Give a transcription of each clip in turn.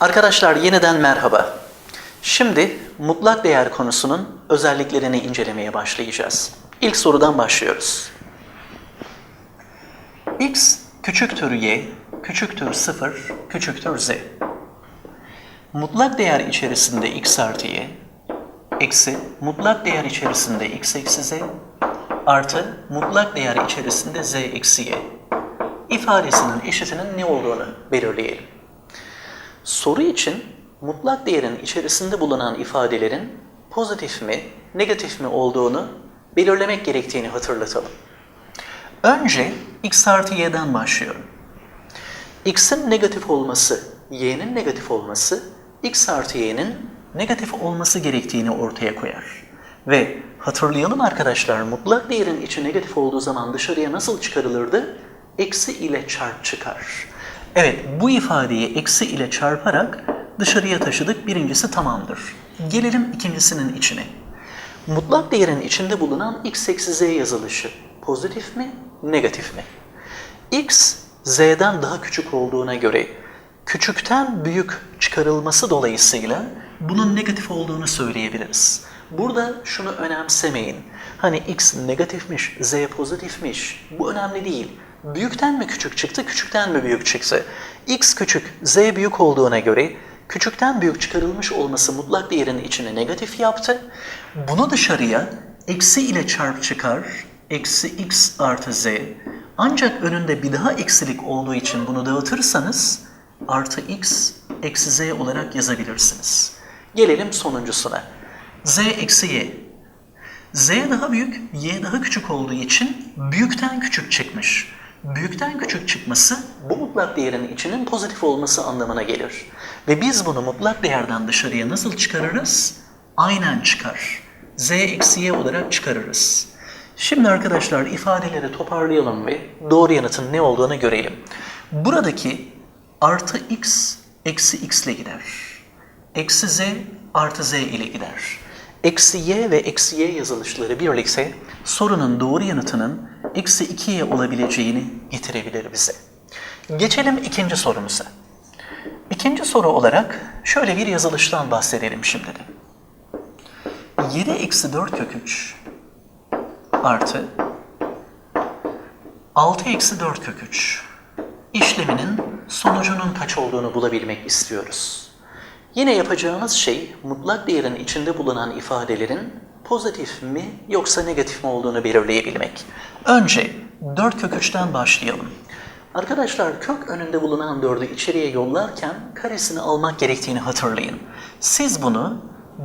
Arkadaşlar yeniden merhaba. Şimdi mutlak değer konusunun özelliklerini incelemeye başlayacağız. İlk sorudan başlıyoruz. x küçüktür y, küçüktür 0, küçüktür z. Mutlak değer içerisinde x artı y, eksi mutlak değer içerisinde x eksi z, artı mutlak değer içerisinde z eksi y ifadesinin eşitinin ne olduğunu belirleyelim. Soru için mutlak değerin içerisinde bulunan ifadelerin pozitif mi, negatif mi olduğunu belirlemek gerektiğini hatırlatalım. Önce x artı y'den başlıyorum. x'in negatif olması, y'nin negatif olması, x artı y'nin negatif olması gerektiğini ortaya koyar. Ve hatırlayalım arkadaşlar mutlak değerin içi negatif olduğu zaman dışarıya nasıl çıkarılırdı? Eksi ile çarp çıkar. Evet bu ifadeyi eksi ile çarparak dışarıya taşıdık. Birincisi tamamdır. Gelelim ikincisinin içine. Mutlak değerin içinde bulunan x eksi z yazılışı pozitif mi, negatif mi? x z'den daha küçük olduğuna göre küçükten büyük çıkarılması dolayısıyla bunun negatif olduğunu söyleyebiliriz. Burada şunu önemsemeyin. Hani x negatifmiş, z pozitifmiş. Bu önemli değil. Büyükten mi küçük çıktı, küçükten mi büyük çıktı? x küçük, z büyük olduğuna göre küçükten büyük çıkarılmış olması mutlak değerin içine negatif yaptı. Bunu dışarıya eksi ile çarp çıkar, eksi x artı z. Ancak önünde bir daha eksilik olduğu için bunu dağıtırsanız artı x eksi z olarak yazabilirsiniz. Gelelim sonuncusuna. z eksi y. z daha büyük, y daha küçük olduğu için büyükten küçük çıkmış. Büyükten küçük çıkması bu mutlak değerin içinin pozitif olması anlamına gelir. Ve biz bunu mutlak değerden dışarıya nasıl çıkarırız? Aynen çıkar. z eksi y olarak çıkarırız. Şimdi arkadaşlar ifadeleri toparlayalım ve doğru yanıtın ne olduğunu görelim. Buradaki artı x eksi x ile gider. Eksi z artı z ile gider. Eksi y ve eksi y yazılışları birlikte sorunun doğru yanıtının eksi 2y olabileceğini getirebilir bize. Geçelim ikinci sorumuza. İkinci soru olarak şöyle bir yazılıştan bahsedelim şimdi de. 7 eksi 4 kök 3 artı 6 eksi 4 kök 3 işleminin sonucunun kaç olduğunu bulabilmek istiyoruz. Yine yapacağımız şey mutlak değerin içinde bulunan ifadelerin pozitif mi yoksa negatif mi olduğunu belirleyebilmek. Önce 4 kök 3'ten başlayalım. Arkadaşlar kök önünde bulunan 4'ü içeriye yollarken karesini almak gerektiğini hatırlayın. Siz bunu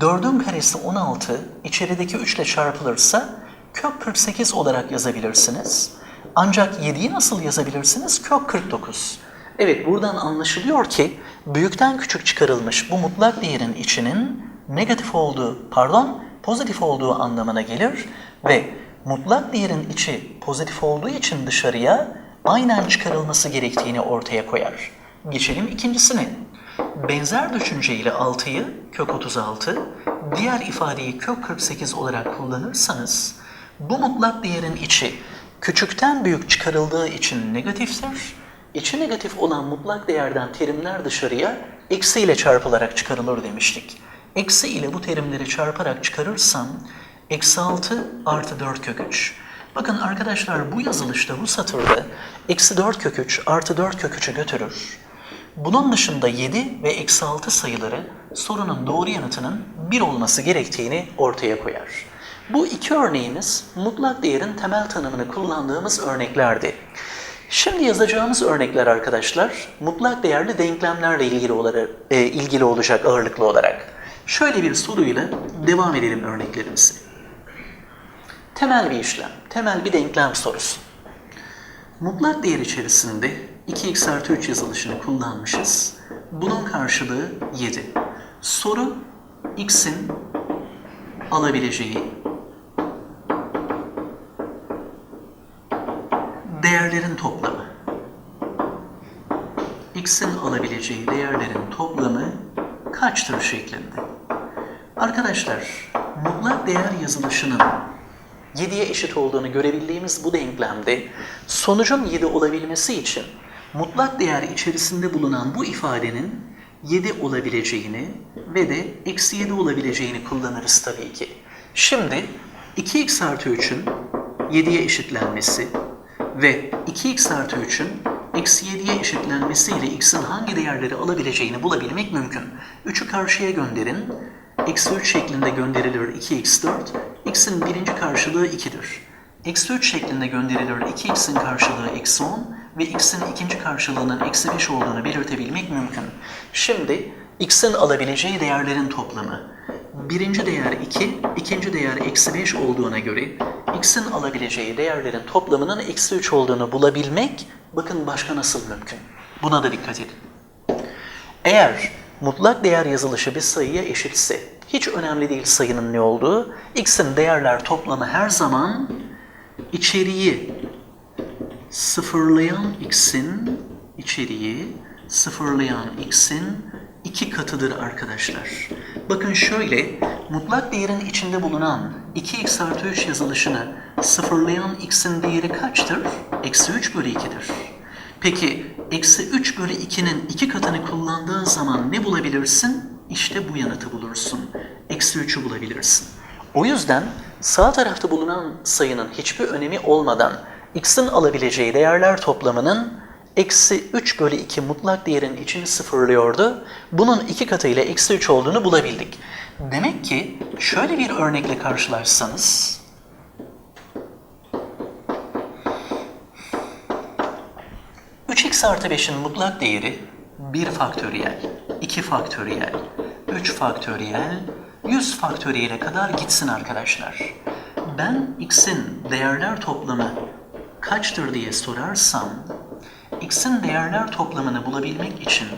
4'ün karesi 16 içerideki 3 ile çarpılırsa kök 48 olarak yazabilirsiniz. Ancak 7'yi nasıl yazabilirsiniz? Kök 49. Evet buradan anlaşılıyor ki büyükten küçük çıkarılmış bu mutlak değerin içinin negatif olduğu, pardon pozitif olduğu anlamına gelir ve mutlak değerin içi pozitif olduğu için dışarıya aynen çıkarılması gerektiğini ortaya koyar. Geçelim ikincisine. Benzer düşünceyle 6'yı kök 36, diğer ifadeyi kök 48 olarak kullanırsanız bu mutlak değerin içi küçükten büyük çıkarıldığı için negatiftir. İçi negatif olan mutlak değerden terimler dışarıya eksi ile çarpılarak çıkarılır demiştik. Eksi ile bu terimleri çarparak çıkarırsam eksi 6 artı 4 kök 3. Bakın arkadaşlar bu yazılışta bu satırda eksi 4 kök 3 artı 4 kök 3'ü götürür. Bunun dışında 7 ve eksi 6 sayıları sorunun doğru yanıtının 1 olması gerektiğini ortaya koyar. Bu iki örneğimiz mutlak değerin temel tanımını kullandığımız örneklerdi. Şimdi yazacağımız örnekler arkadaşlar mutlak değerli denklemlerle ilgili, olarak, e, ilgili olacak ağırlıklı olarak. Şöyle bir soruyla devam edelim örneklerimizi. Temel bir işlem, temel bir denklem sorusu. Mutlak değer içerisinde 2x artı 3 yazılışını kullanmışız. Bunun karşılığı 7. Soru x'in alabileceği değerlerin toplamı. x'in alabileceği değerlerin toplamı kaçtır şeklinde. Arkadaşlar, mutlak değer yazılışının 7'ye eşit olduğunu görebildiğimiz bu denklemde sonucun 7 olabilmesi için mutlak değer içerisinde bulunan bu ifadenin 7 olabileceğini ve de eksi 7 olabileceğini kullanırız tabii ki. Şimdi 2x artı 3'ün 7'ye eşitlenmesi ve 2x artı 3'ün eksi 7'ye eşitlenmesiyle x'in hangi değerleri alabileceğini bulabilmek mümkün. 3'ü karşıya gönderin. Eksi 3 şeklinde gönderilir 2x4. x'in birinci karşılığı 2'dir. Eksi 3 şeklinde gönderilir 2x'in karşılığı eksi 10 ve x'in ikinci karşılığının eksi 5 olduğunu belirtebilmek mümkün. Şimdi x'in alabileceği değerlerin toplamı. Birinci değer 2, ikinci değer eksi 5 olduğuna göre x'in alabileceği değerlerin toplamının eksi 3 olduğunu bulabilmek bakın başka nasıl mümkün. Buna da dikkat edin. Eğer mutlak değer yazılışı bir sayıya eşitse, hiç önemli değil sayının ne olduğu, x'in değerler toplamı her zaman içeriği sıfırlayan x'in içeriği sıfırlayan x'in iki katıdır arkadaşlar. Bakın şöyle, mutlak değerin içinde bulunan 2x artı 3 yazılışını sıfırlayan x'in değeri kaçtır? Eksi 3 bölü 2'dir. Peki, eksi 3 bölü 2'nin iki katını kullandığın zaman ne bulabilirsin? İşte bu yanıtı bulursun. Eksi 3'ü bulabilirsin. O yüzden sağ tarafta bulunan sayının hiçbir önemi olmadan x'in alabileceği değerler toplamının eksi 3 bölü 2 mutlak değerin içini sıfırlıyordu. Bunun iki katıyla eksi 3 olduğunu bulabildik. Demek ki şöyle bir örnekle karşılaşsanız... X artı 5'in mutlak değeri 1 faktöriyel, 2 faktöriyel, 3 faktöriyel, 100 faktöriyele kadar gitsin arkadaşlar. Ben x'in değerler toplamı kaçtır diye sorarsam, x'in değerler toplamını bulabilmek için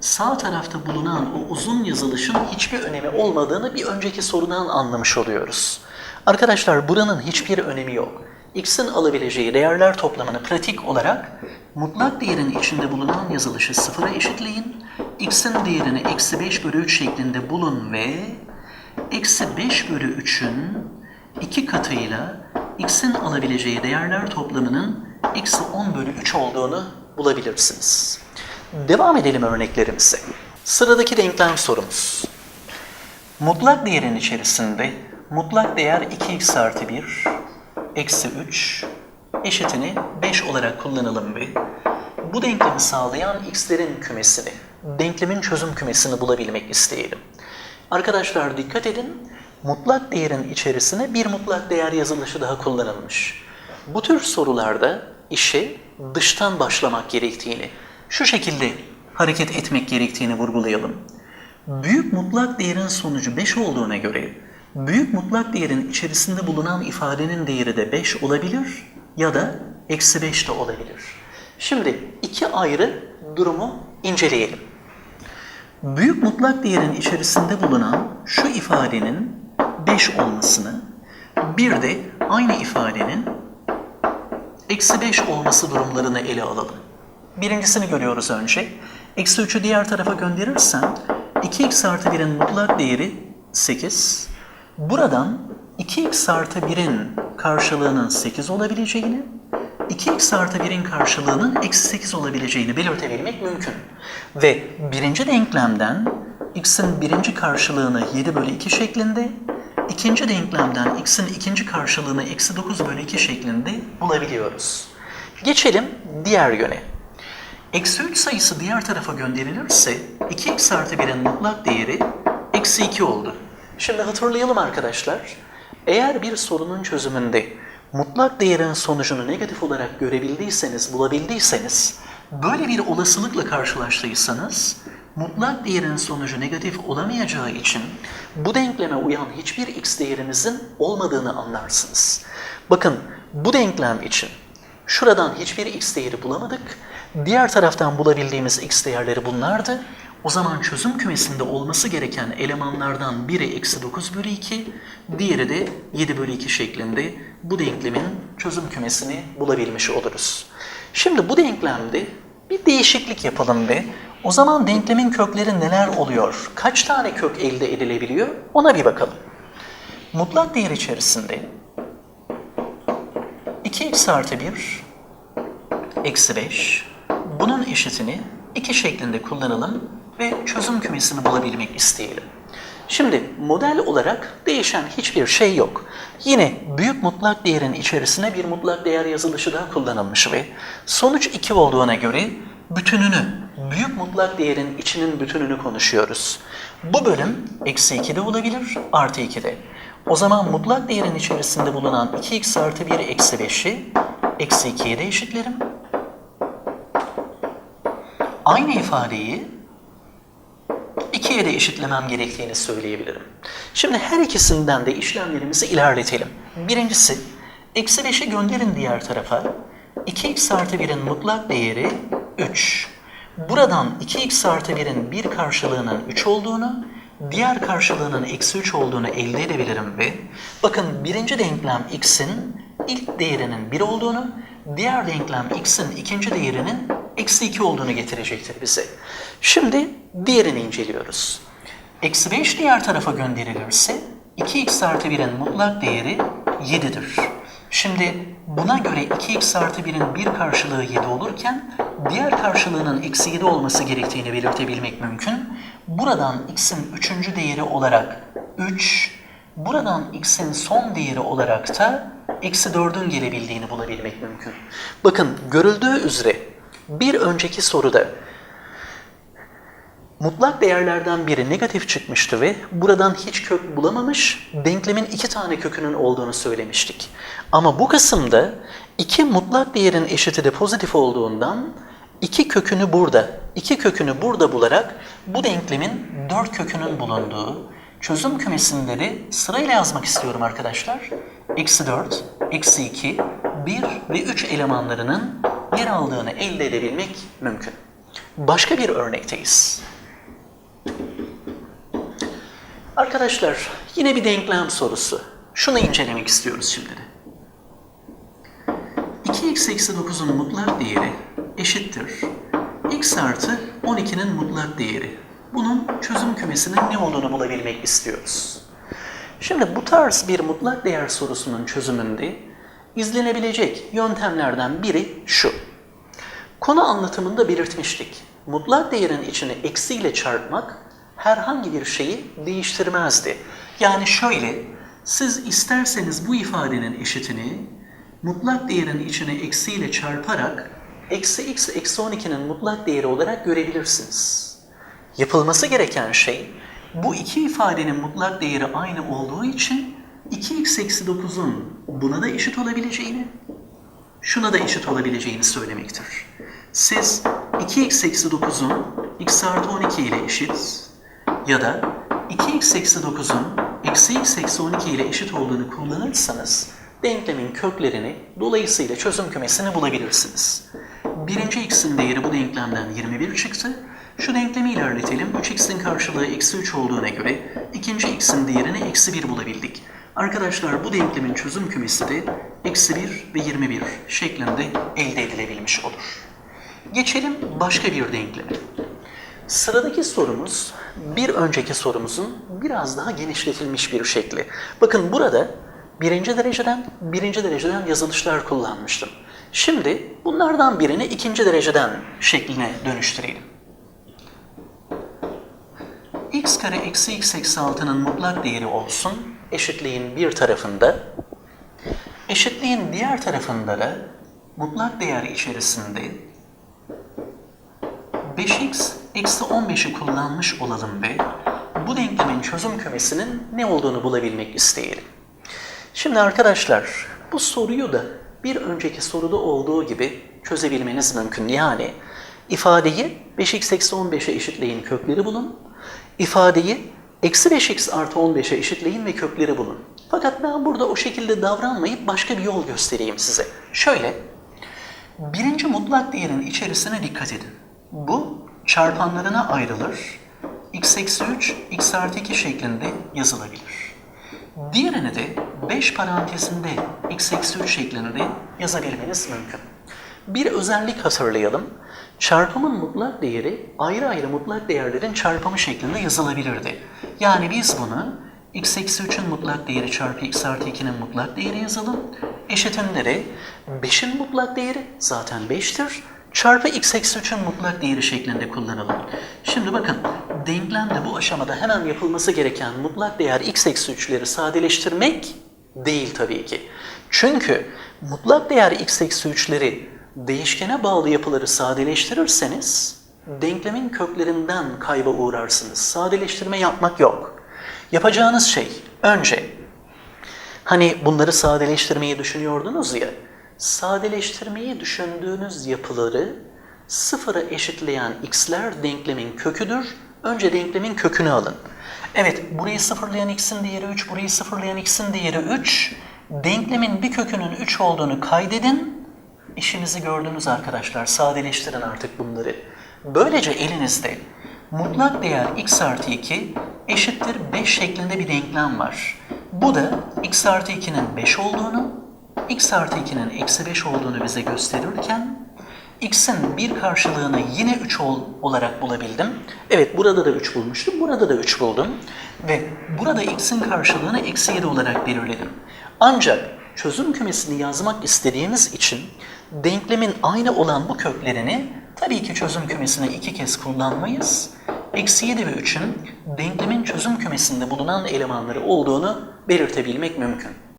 sağ tarafta bulunan o uzun yazılışın hiçbir önemi olmadığını bir önceki sorudan anlamış oluyoruz. Arkadaşlar buranın hiçbir önemi yok. x'in alabileceği değerler toplamını pratik olarak mutlak değerin içinde bulunan yazılışı sıfıra eşitleyin. x'in değerini eksi 5 bölü 3 şeklinde bulun ve eksi 5 bölü 3'ün iki katıyla x'in alabileceği değerler toplamının eksi 10 bölü 3 olduğunu bulabilirsiniz. Devam edelim örneklerimize. Sıradaki denklem sorumuz. Mutlak değerin içerisinde mutlak değer 2x artı 1 eksi 3 eşitini 5 olarak kullanalım ve bu denklemi sağlayan x'lerin kümesini, denklemin çözüm kümesini bulabilmek isteyelim. Arkadaşlar dikkat edin, mutlak değerin içerisine bir mutlak değer yazılışı daha kullanılmış. Bu tür sorularda işe dıştan başlamak gerektiğini, şu şekilde hareket etmek gerektiğini vurgulayalım. Büyük mutlak değerin sonucu 5 olduğuna göre, büyük mutlak değerin içerisinde bulunan ifadenin değeri de 5 olabilir ya da eksi 5 de olabilir. Şimdi iki ayrı durumu inceleyelim. Büyük mutlak değerin içerisinde bulunan şu ifadenin 5 olmasını, bir de aynı ifadenin eksi 5 olması durumlarını ele alalım. Birincisini görüyoruz önce. Eksi 3'ü diğer tarafa gönderirsem 2x artı 1'in mutlak değeri 8. Buradan 2x artı 1'in karşılığının 8 olabileceğini, 2x artı 1'in karşılığının eksi 8 olabileceğini belirtebilmek mümkün. Ve birinci denklemden x'in birinci karşılığını 7 bölü 2 şeklinde, ikinci denklemden x'in ikinci karşılığını eksi 9 bölü 2 şeklinde bulabiliyoruz. Geçelim diğer yöne. Eksi 3 sayısı diğer tarafa gönderilirse 2x artı 1'in mutlak değeri eksi 2 oldu. Şimdi hatırlayalım arkadaşlar. Eğer bir sorunun çözümünde mutlak değerin sonucunu negatif olarak görebildiyseniz, bulabildiyseniz, böyle bir olasılıkla karşılaştıysanız, mutlak değerin sonucu negatif olamayacağı için bu denkleme uyan hiçbir x değerinizin olmadığını anlarsınız. Bakın bu denklem için şuradan hiçbir x değeri bulamadık. Diğer taraftan bulabildiğimiz x değerleri bunlardı. O zaman çözüm kümesinde olması gereken elemanlardan biri eksi 9 bölü 2, diğeri de 7 bölü 2 şeklinde bu denklemin çözüm kümesini bulabilmiş oluruz. Şimdi bu denklemde bir değişiklik yapalım ve o zaman denklemin kökleri neler oluyor? Kaç tane kök elde edilebiliyor? Ona bir bakalım. Mutlak değer içerisinde 2x artı 1 eksi 5 bunun eşitini 2 şeklinde kullanalım. ve çözüm kümesini bulabilmek isteyelim. Şimdi model olarak değişen hiçbir şey yok. Yine büyük mutlak değerin içerisine bir mutlak değer yazılışı daha kullanılmış ve sonuç 2 olduğuna göre bütününü, büyük mutlak değerin içinin bütününü konuşuyoruz. Bu bölüm eksi 2 de olabilir, artı 2 de. O zaman mutlak değerin içerisinde bulunan 2x artı 1 eksi 5'i eksi 2'ye de eşitlerim. Aynı ifadeyi 2'ye de eşitlemem gerektiğini söyleyebilirim. Şimdi her ikisinden de işlemlerimizi ilerletelim. Birincisi, eksi 5'i gönderin diğer tarafa. 2x artı 1'in mutlak değeri 3. Buradan 2x artı 1'in bir karşılığının 3 olduğunu, diğer karşılığının eksi 3 olduğunu elde edebilirim ve bakın birinci denklem x'in ilk değerinin 1 olduğunu, diğer denklem x'in ikinci değerinin eksi 2 olduğunu getirecektir bize. Şimdi diğerini inceliyoruz. Eksi 5 diğer tarafa gönderilirse 2x artı 1'in mutlak değeri 7'dir. Şimdi buna göre 2x artı 1'in bir karşılığı 7 olurken diğer karşılığının eksi 7 olması gerektiğini belirtebilmek mümkün. Buradan x'in üçüncü değeri olarak 3, buradan x'in son değeri olarak da eksi 4'ün gelebildiğini bulabilmek mümkün. Bakın görüldüğü üzere bir önceki soruda mutlak değerlerden biri negatif çıkmıştı ve buradan hiç kök bulamamış, denklemin iki tane kökünün olduğunu söylemiştik. Ama bu kısımda iki mutlak değerin eşiti de pozitif olduğundan iki kökünü burada, iki kökünü burada bularak bu denklemin dört kökünün bulunduğu çözüm kümesinde de sırayla yazmak istiyorum arkadaşlar. Eksi 4, eksi 2, 1 ve 3 elemanlarının yer aldığını elde edebilmek mümkün. Başka bir örnekteyiz. Arkadaşlar yine bir denklem sorusu. Şunu incelemek istiyoruz şimdi de. 2x eksi 9'un mutlak değeri eşittir. x artı 12'nin mutlak değeri. Bunun çözüm kümesinin ne olduğunu bulabilmek istiyoruz. Şimdi bu tarz bir mutlak değer sorusunun çözümünde izlenebilecek yöntemlerden biri şu. Konu anlatımında belirtmiştik. Mutlak değerin içine eksiyle çarpmak herhangi bir şeyi değiştirmezdi. Yani şöyle, siz isterseniz bu ifadenin eşitini mutlak değerin içine eksiyle çarparak eksi x eksi 12'nin mutlak değeri olarak görebilirsiniz. Yapılması gereken şey bu iki ifadenin mutlak değeri aynı olduğu için 2x eksi 9'un buna da eşit olabileceğini, şuna da eşit olabileceğini söylemektir. Siz 2x eksi 9'un x artı 12 ile eşit ya da 2x eksi 9'un eksi x eksi 12 ile eşit olduğunu kullanırsanız denklemin köklerini dolayısıyla çözüm kümesini bulabilirsiniz. Birinci x'in değeri bu denklemden 21 çıktı. Şu denklemi ilerletelim. 3x'in karşılığı eksi 3 olduğuna göre ikinci x'in değerini eksi 1 bulabildik. Arkadaşlar bu denklemin çözüm kümesi de eksi 1 ve 21 şeklinde elde edilebilmiş olur. Geçelim başka bir denkleme. Sıradaki sorumuz bir önceki sorumuzun biraz daha genişletilmiş bir şekli. Bakın burada birinci dereceden birinci dereceden yazılışlar kullanmıştım. Şimdi bunlardan birini ikinci dereceden şekline dönüştürelim. x kare eksi x eksi 6'nın mutlak değeri olsun. Eşitliğin bir tarafında. Eşitliğin diğer tarafında da mutlak değer içerisinde 5x eksi 15'i kullanmış olalım ve bu denklemin çözüm kümesinin ne olduğunu bulabilmek isteyelim. Şimdi arkadaşlar bu soruyu da bir önceki soruda olduğu gibi çözebilmeniz mümkün. Yani ifadeyi 5x eksi 15'e eşitleyin kökleri bulun. İfadeyi eksi 5x artı 15'e eşitleyin ve kökleri bulun. Fakat ben burada o şekilde davranmayıp başka bir yol göstereyim size. Şöyle, birinci mutlak değerin içerisine dikkat edin. Bu çarpanlarına ayrılır. x eksi 3, x artı 2 şeklinde yazılabilir. Diğerini de 5 parantezinde x eksi 3 şeklinde yazabilmeniz mümkün. Bir özellik hatırlayalım. Çarpımın mutlak değeri ayrı ayrı mutlak değerlerin çarpımı şeklinde yazılabilirdi. Yani biz bunu x eksi 3'ün mutlak değeri çarpı x artı 2'nin mutlak değeri yazalım. Eşitimleri 5'in mutlak değeri zaten 5'tir çarpı x eksi 3'ün mutlak değeri şeklinde kullanalım. Şimdi bakın denklemde bu aşamada hemen yapılması gereken mutlak değer x eksi 3'leri sadeleştirmek değil tabii ki. Çünkü mutlak değer x eksi 3'leri değişkene bağlı yapıları sadeleştirirseniz denklemin köklerinden kayba uğrarsınız. Sadeleştirme yapmak yok. Yapacağınız şey önce Hani bunları sadeleştirmeyi düşünüyordunuz ya, sadeleştirmeyi düşündüğünüz yapıları sıfıra eşitleyen x'ler denklemin köküdür. Önce denklemin kökünü alın. Evet, burayı sıfırlayan x'in değeri 3, burayı sıfırlayan x'in değeri 3. Denklemin bir kökünün 3 olduğunu kaydedin. İşinizi gördünüz arkadaşlar, sadeleştirin artık bunları. Böylece elinizde mutlak değer x artı 2 eşittir 5 şeklinde bir denklem var. Bu da x artı 2'nin 5 olduğunu, x artı 2'nin eksi 5 olduğunu bize gösterirken x'in bir karşılığını yine 3 ol, olarak bulabildim. Evet burada da 3 bulmuştum, burada da 3 buldum. Ve burada x'in karşılığını eksi 7 olarak belirledim. Ancak çözüm kümesini yazmak istediğimiz için denklemin aynı olan bu köklerini tabii ki çözüm kümesine iki kez kullanmayız. Eksi 7 ve 3'ün denklemin çözüm kümesinde bulunan elemanları olduğunu belirtebilmek mümkün.